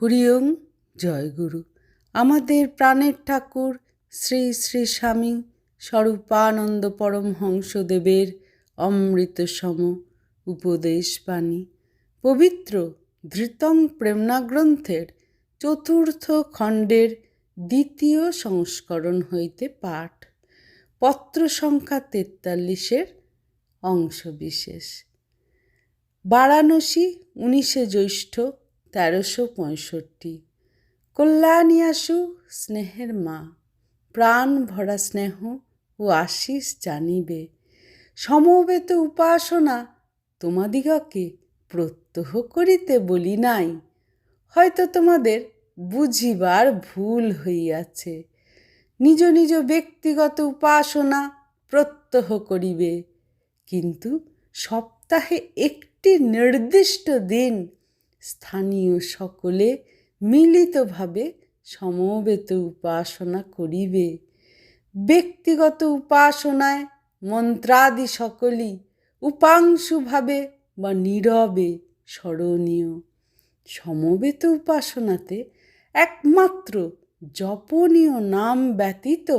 হরিওম জয়গুরু আমাদের প্রাণের ঠাকুর শ্রী শ্রী স্বামী স্বরূপানন্দ পরম পরমহংসদেবের অমৃতসম উপদেশ বাণী। পবিত্র ধৃতং প্রেমনা গ্রন্থের চতুর্থ খণ্ডের দ্বিতীয় সংস্করণ হইতে পাঠ। পত্র সংখ্যা তেতাল্লিশের অংশবিশেষ। বারাণসী উনিশে জ্যৈষ্ঠ তেরোশো পঁয়ষট্টি। কল্যাণিয়াসু, স্নেহের মা। প্রাণ ভরা স্নেহ ও আশিস জানিবে। সমবেত উপাসনা তোমাদিগকে প্রত্যহ করিতে বলি নাই। হয়তো তোমাদের বুঝিবার ভুল হইয়াছে। নিজ নিজ ব্যক্তিগত উপাসনা প্রত্যহ করিবে। কিন্তু সপ্তাহে একটি নির্দিষ্ট দিন স্থানীয় সকলে মিলিতভাবে সমবেত উপাসনা করিবে। ব্যক্তিগত উপাসনায় মন্ত্রাদি সকলই উপাংশুভাবে বা নীরবে স্মরণীয়। সমবেত উপাসনাতে একমাত্র জপনীয় নাম ব্যতীত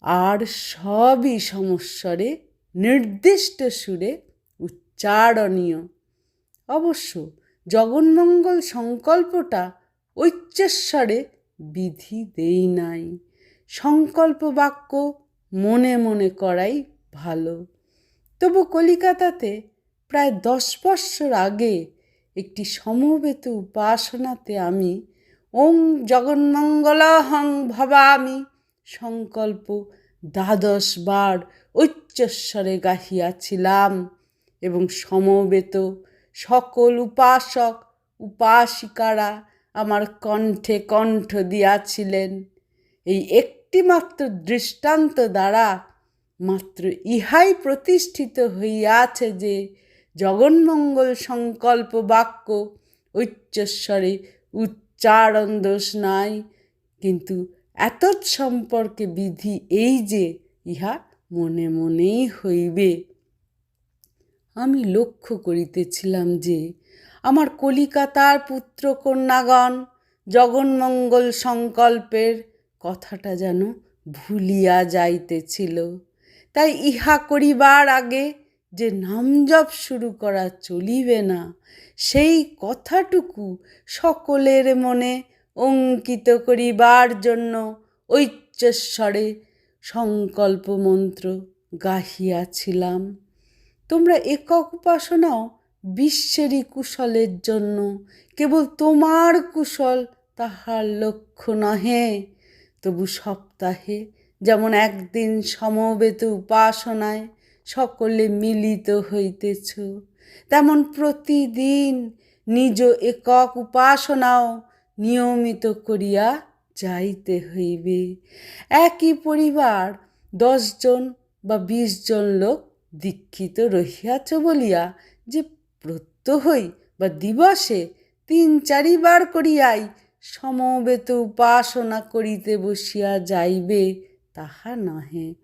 আর সবই সমস্বরে, নির্দিষ্ট সুরে উচ্চারণীয়। অবশ্য জগন্মঙ্গল সংকল্পটা ঐচ্চস্বরে বিধি দেই নাই। সংকল্প বাক্য মনে মনে করাই ভালো। তবু কলিকাতাতে প্রায় দশ বৎসর আগে একটি সমবেত উপাসনাতে আমি ওং জগন্মঙ্গলহং ভবামি সংকল্প দ্বাদশ বার উচ্চস্বরে গাহিয়াছিলাম এবং সমবেত সকল উপাসক, উপাসিকারা আমার কণ্ঠে কণ্ঠ দিয়াছিলেন। এই একটিমাত্র দৃষ্টান্ত দ্বারা মাত্র ইহাই প্রতিষ্ঠিত হইয়াছে যে জগন্মঙ্গল সংকল্প বাক্য উচ্চস্বরে উচ্চারণ দোষ নাই। কিন্তু এত সম্পর্কে বিধি এই যে, ইহা মনে মনেই হইবে। আমি লক্ষ্য করিতেছিলাম যে আমার কলিকাতার পুত্রকন্যাগণ জগন্মঙ্গল সংকল্পের কথাটা যেন ভুলিয়া যাইতেছিল। তাই ইহা করিবার আগে যে নামজপ শুরু করা চলিবে না, সেই কথাটুকু সকলের মনে অঙ্কিত করিবার জন্য ঐচ্চস্বরে সংকল্প মন্ত্র গাহিয়াছিলাম। তোমরা একক উপাসনাও বিশ্বেরই কুশলের জন্য। কেবল তোমার কুশল তাহার লক্ষ্য নহে। তবু সপ্তাহে, যেমন একদিন সমবেত উপাসনায় সকলে মিলিত হইতেছ, তেমন প্রতিদিন নিজ একক উপাসনাও নিয়মিত করিয়া যাইতে হইবে। একই পরিবার দশজন বা বিশ জন লোক দীক্ষিত রহিয়াছ বলিয়া যে প্রত্যহই বা দিবসে তিন চারিবার করিয়াই সমবেত উপাসনা করিতে বসিয়া যাইবে, তাহা নহে।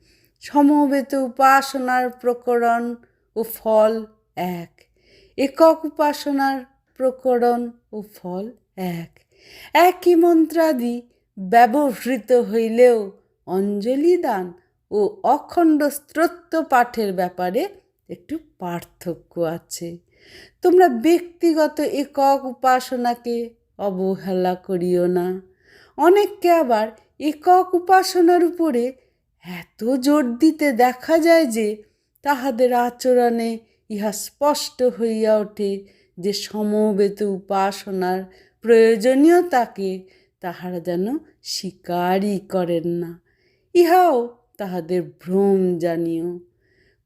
সমবেত উপাসনার প্রকরণ ও ফল এক। একক উপাসনার প্রকরণ ও ফল এক। একই মন্ত্রাদি ব্যবহৃত হইলেও অঞ্জলি দান ও অখণ্ড স্তোত্র পাঠের ব্যাপারে একটু পার্থক্য আছে। তোমরা ব্যক্তিগত একক উপাসনাকে অবহেলা করিও না। অনেককে আবার একক উপাসনার উপরে এত জোর দিতে দেখা যায় যে তাহাদের আচরণে ইহা স্পষ্ট হইয়া ওঠে যে সমবেত উপাসনার প্রয়োজনীয়তাকে তাহারা যেন স্বীকারই করেন না। ইহাও তাহাদের ভ্রম জানিও।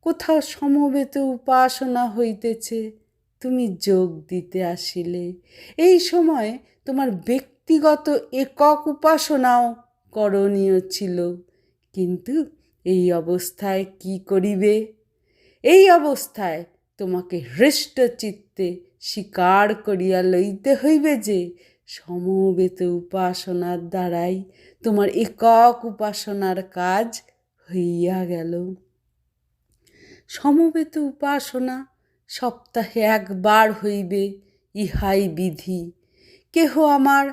কোথাও সমবেত উপাসনা হইতেছে, তুমি যোগ দিতে আসিলে। এই সময় তোমার ব্যক্তিগত একক উপাসনাও করণীয় ছিল। কিন্তু এই অবস্থায় কি করিবে? এই অবস্থায় তোমাকে হৃষ্ট চিত্তে স্বীকার করিয়া লইতে হইবে যে, সমবেত উপাসনার দ্বারাই তোমার একক উপাসনার কাজ হইয়া গেল। সমবেত উপাসনা সপ্তাহে একবার হইবে ইহাই বিধি। কেহ আমার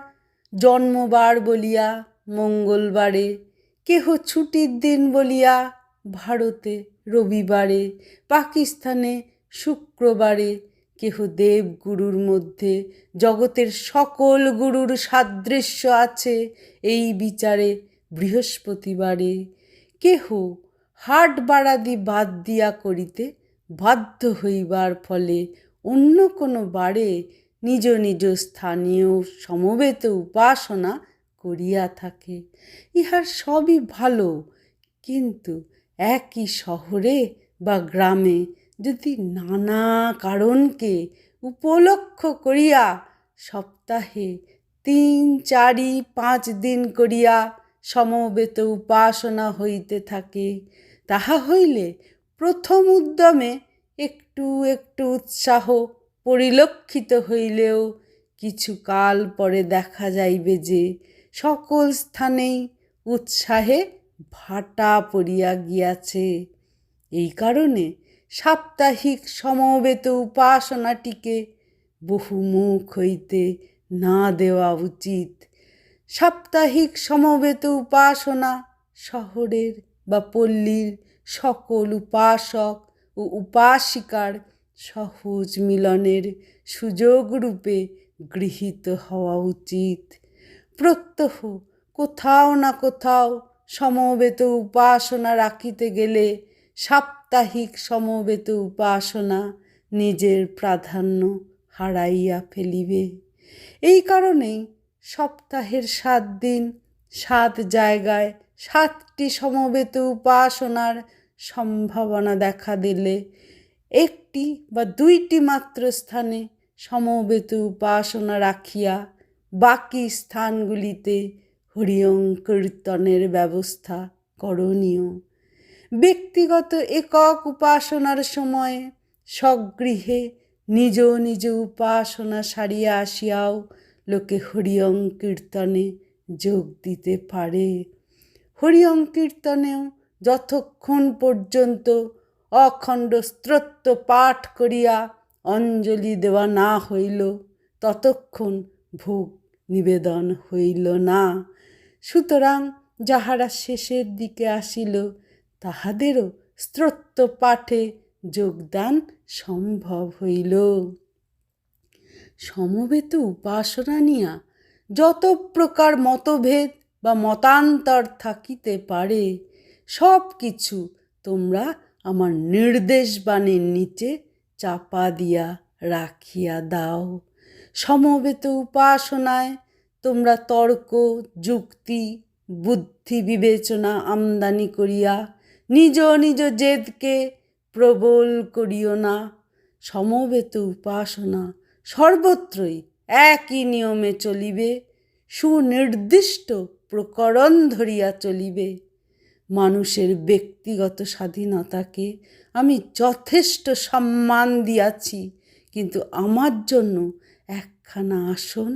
জন্মবার বলিয়া মঙ্গলবারে, কেহ ছুটির দিন বলিয়া ভারতে রবিবারে, পাকিস্তানে শুক্রবারে, কেহ দেবগুরুর মধ্যে, জগতের সকল গুরুর সাদৃশ্য আছে এই বিচারে বৃহস্পতিবারে। কেহ হাট বাড়াদি বাদ দিয়া করিতে বাধ্য হইবার ফলে অন্য কোনো বারে নিজ নিজ স্থানীয় সমবেত উপাসনা করিয়া থাকে। ইহার সবই ভালো, কিন্তু একই শহরে বা গ্রামে যদি নানা কারণকে উপলক্ষ করিয়া সপ্তাহে তিন, চারি, পাঁচ দিন করিয়া সমবেত উপাসনা হইতে থাকে। তাহা হইলে প্রথম উদ্যমে একটু একটু উৎসাহ পরিলক্ষিত হইলেও কিছু কাল পরে দেখা যাইবে যে সকল স্থানেই উৎসাহে ভাটা পড়িয়া গিয়াছে। এই কারণে সাপ্তাহিক সমবেত উপাসনাটিকে বহুমুখ হইতে না দেওয়া উচিত। সাপ্তাহিক সমবেত উপাসনা, শহরের বা পল্লীর সকল উপাসক ও উপাসিকার সহজ মিলনের সুযোগ রূপে গৃহীত হওয়া উচিত। প্রত্যহ কোথাও না কোথাও সমবেত উপাসনা রাখিতে গেলে সাপ্তাহিক সমবেত উপাসনা নিজের প্রাধান্য হারাইয়া ফেলিবে। এই কারণেই সপ্তাহের সাত দিন, সাত জায়গায়, সাতটি সমবেত উপাসনার সম্ভাবনা দেখা দিলে একটি বা দুইটি মাত্র স্থানে সমবেত উপাসনা রাখিয়া বাকি স্থানগুলিতে হরিয়ং কীর্তনের ব্যবস্থা করণীয়। ব্যক্তিগত একক উপাসনার সময়ে স্বগৃহে নিজ নিজ উপাসনা সারিয়া আসিয়াও লোকে হরিয়ং কীর্তনে যোগ দিতে পারে। হরিয়ং কীর্তনেও যতক্ষণ পর্যন্ত অখণ্ড স্তোত্র পাঠ করিয়া অঞ্জলি দেওয়া না হইল, ততক্ষণ ভোগ নিবেদন হইল না। সুতরাং যাহারা শেষের দিকে আসিল, তাহাদেরও স্তোত্র পাঠে যোগদান সম্ভব হইল। সমবেত উপাসনা নিয়া যত প্রকার মতভেদ বা মতান্তর থাকিতে পারে, সব কিছু তোমরা আমার নির্দেশ বাণীর নিচে চাপা দিয়া রাখিয়া দাও। সমবেত উপাসনায় তোমরা তর্ক, যুক্তি, বুদ্ধি বিবেচনা আমদানি করিয়া নিজ নিজ জেদকে প্রবল করিও না। সমবেত উপাসনা সর্বত্রই একই নিয়মে চলিবে, সুনির্দিষ্ট প্রকরণ ধরিয়া চলিবে। মানুষের ব্যক্তিগত স্বাধীনতাকে আমি যথেষ্ট সম্মান দিয়াছি, কিন্তু আমার জন্য একখানা আসন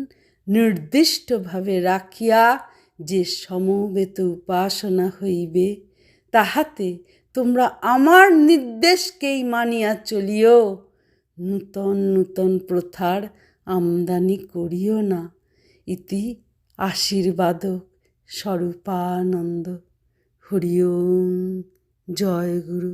নির্দিষ্টভাবে রাখিয়া যে সমবেত উপাসনা হইবে, তাহাতে তোমরা আমার নির্দেশকেই মানিয়া চলিও। নূতন নূতন প্রথার আমদানি করিও না। ইতি আশীর্বাদক স্বরূপানন্দ। হরি ওম জয় গুরু।